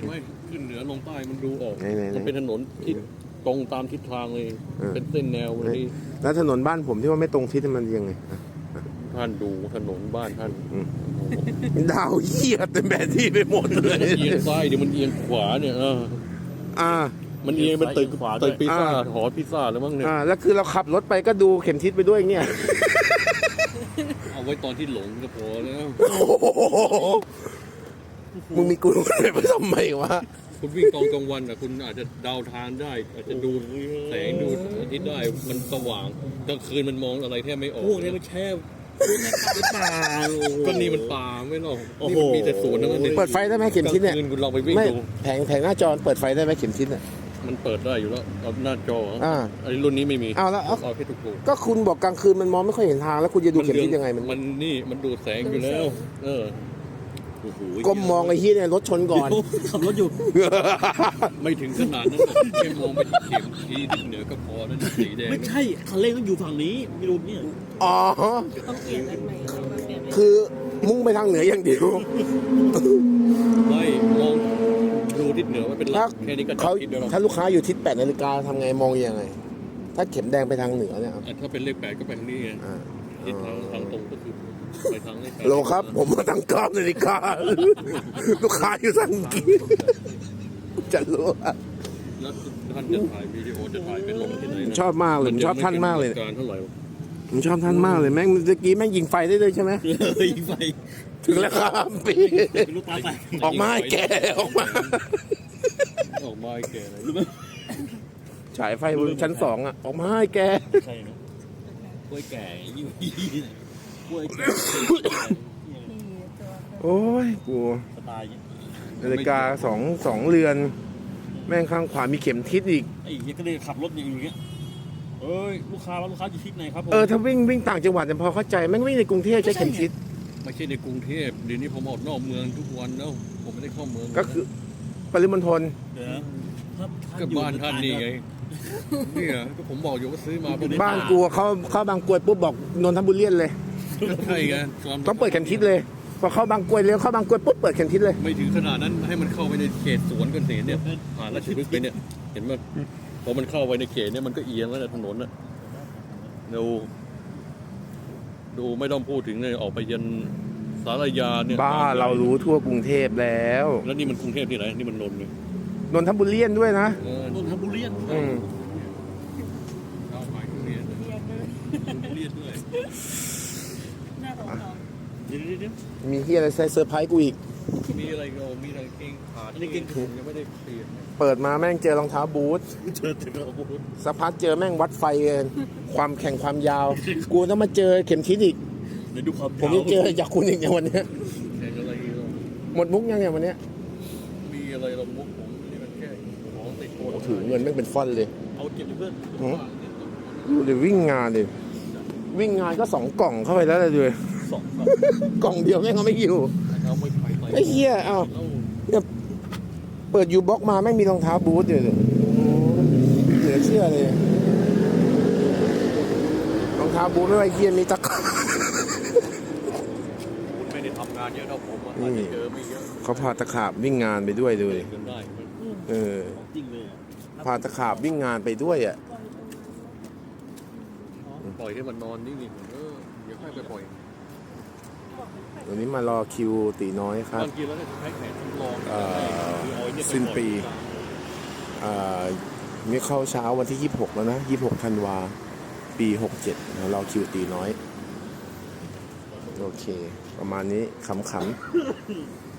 ห็นไหมขึ้นเหนือลงใต้มันดูออก ไหนๆๆมันเป็นถนนที่ตรงตามทิศทางเลย เออ เป็นเส้นแนวเลยแล้วถนนบ้านผมที่ว่าไม่ตรงทิศมันยังไงอะท่านดูถนนบ้านท่านอืมดาวเหี้ยเต็มแผนที่ไปหมดเลยเอียงซ้ายเดี๋ยวมันเอียงขวาเนี่ยเอออ่า มันเอียงเป็นตึกขวาด้วยตึกพิซซ่าอ่า หอพิซซ่าแล้วมั้งเนี่ยอ่าแล้วคือเราขับรถไปก็ดูเข็มทิศไปด้วยเนี่ยเอาไว้ตอนที่หลงก็พอแล้ว โอ้โห มึงมีกูไปทำไมวะคุณวิ่งตอนกลางวันอะคุณอาจจะเดาทางได้ อาจจะดูแสงดูอาทิตย์ได้มันสว่างกลางคืนมันมองอะไรแทบไม่ออกพวกนี้มันแช่ป่าโอ้โหก็นี่มันป่าไม่หรอกโอ้นี่โหมันมีแต่สวนทั้งนั้นเปิดไฟได้ไหมเข็มทิศเนี่ยกลางคืนคุณลองไปวิ่งไม่ดูแผงแผงหน้าจอเปิดไฟได้ไหมเข็มทิศเนี่ยมันเปิดได้อยู่แล้วเอาหน้าจอเหรออ่าไอ้รุ่นนี้ไม่มีเอาแล้วเอาเอาแค่ถูกถูกก็คุณบอกกลางคืนมันมองไม่ค่อยเห็นทางแล้วคุณจะดูเข็มทิศยังไงมันมันนี่มันดูดแสงอยู่แล้ว เออ โอ้โหก้มมองไอ้เฮียเนี่ยรถชนก่อน ขับรถอยู่ ไม่ถึงขนาดนั้นหรอกแค่มองไปที่เข็มที่ทิศเหนือก็พอแล้วนี่สีแดงไม่ใช่คันเร่งต้องอยู่ฝั่งนี้ไม่รู้เนี่ยอ๋อ ต้องเปลี่ยนอันใหม่ต้องเปลี่ยนอันคือมุ่งไปทางเหนืออย่างเดียวไม่มองดูทิศเหนือว่าเป็นหลัถ้ากแค่นี้ก็จัเขาบทิศได้แล้วถ้าลูกค้าอยู่ทิศแปดนาฬิกาทำไงมองยังไง ถ้าเข็มแดงไปทางเหนือเนี่ยครับอะถ้าเป็นเลขแปดก็ไปทางนี้ไง อ่า ทิศทางทางตรงก็คือไปทางเลขแปดโลครับ ผมมาทางเก้านาฬิกาลูกค้าอยู่ทางนี้จะรู้อะแล้วท่านจะถ่ายวิดีโอจะถ่ายเป็นลงที่ไหนนะชอบมากเลยผมชอบท่านมากเลยนยังไป็นทงการเท่าไหร่ผมชอบท่านมากเลยแม่งเมื่อกี้แม่งยิงไฟได้เลยใช่ไหมเฮ้ยไฟถึงแล้วครับปีเป็นลูกตาแตกออกมาให้แกออกมาออกมาไอ้แก่เลยรู้ไหมฉายไฟบนชั้นสองอะ ออกมาให้แกใช่เนอะ กล้วยแก่ยิ่งกล้วยแก่นี้ตัวโอ้ยกูสไตล์เนี้ยนาฬิกาสองสองเรือน แม่งข้างขวามีเข็มทิศอีก ไอ้เหี้ยก็เลยขับรถอย่างเงี้ยเอ้ยลูกค้าแล้วลูกค้าอยู่ทิศไหนครับผมเออถ้าวิ่งวิ่งต่างจังหวัดเนี่ยพอเข้าใจแม่งวิ่งในกรุงเทพใช้เข็มทิศไม่ใช่ในกรุงเทพเดี๋ยวนี้ผมออกนอกเมืองทุกวันแล้วผมไม่ได้เข้าเมืองก็คือปริมณฑลเดี๋ยวนะถ้าถ้ก็อยู่บ้านท่านนี่ไง เนี่ยก็ผมบอกอยู่ว่าซื้อมาผมบ้านกูเขาเข้าบางกรวยปุ๊บบอกนนทบุรีเลย ใช่ไงตนต้องเปิดเข็มทิศเลยพอเข้าบางกรวยเลี้ยวเข้าบางกรวยปุ๊บเปิดเข็มทิศเลย ไม่ถึงขนาดนั้นให้มันเข้าไปในเขตสวนกันเสียเนี่ยผ่านราชพฤกษ์ไปเนี่ย เห็นไหมพอมันเข้าไปในเขตเนี่ยมันก็เอียงแล้วนะถนนน่ะดูดูไม่ต้องพูดถึงเลยออกไปยันสารยาเนี่ยบ้าเรารู้ทั่วกรุงเทพแล้ว แล้วนี่มันกรุงเทพที่ไหนนี่มันนนท์เนี่ย นนทบุรีด้วยนะเออนนทบุรีอืมเอาหมายถึงเนี่ยเรียนเลยเรียนด้วยหน้าของเราเดี๋ยวเดี๋ยวเดี๋ยวมีที่อะไรเซอร์ไพรส์กูอีก มีอะไรก็มีอะไรเก่งขาดนี่เก่งผมยังไม่ได้เปลี่ยนเนี่ยเปิดมาแม่งเจอรองเท้าบูทเจอเจออาวุธสักพักเจอแม่งวัดไฟกันความแข่งความยาว กูต้องมาเจอเข็มทิศอีก เดี๋ยวดูความผมยังเจอจากคุณอีกในวันเนี้ยแข่งอะไรเราหมดมุกยังเนี่ยวันเนี้ยมีอะไรเรามุกผมนี่มันแค่ ของติดตัวโอ้ถือเงินแม่งเป็นฟอนเลย เอาเก็บดิเพื่อนหือ ดูเดี๋ยววิ่งงานดิวิ่งงานก็สองกล่องเข้าไปแล้วเลยด้วยสองสองกล่องเดียวแม่งก็ไม่อยู่ เอาไม่ไปไปไอ้เหี้ยเอ้าแล้วเปิดยูบ็อกมาแม่งมีรองเท้าบูทอยู่เลยโอ้เหลือเชื่อเลยรองเท้าบูทไม่ไอ้เหี้ยมีตะขาบคุณไม่ได้ทำงานเยอะเท่าผมอะอาจจะเจอไม่เยอะเขาพาตะขาบวิ่งงานไปด้วยดูดิเงินได้เออ ของจริงเลยอะ พาตะขาบวิ่งงานไปด้วยอะปล่อยให้มันนอนนิ่งๆเออเดี๋ยวค่อยไปปล่อยวันนี้มารอคิวตีน้อยครับ บางทีแล้วเนี่ยใช้แผนทดลองเอ่อคือเอาไอ้เนี่ยไสิ้นปีปล่อยอ่ามีเข้าเช้าวันที่ 26 แล้วนะ 26ธันวา ปี 67เดี๋ยวรอคิวตีน้อย โอเค ประมาณนี้ขำๆ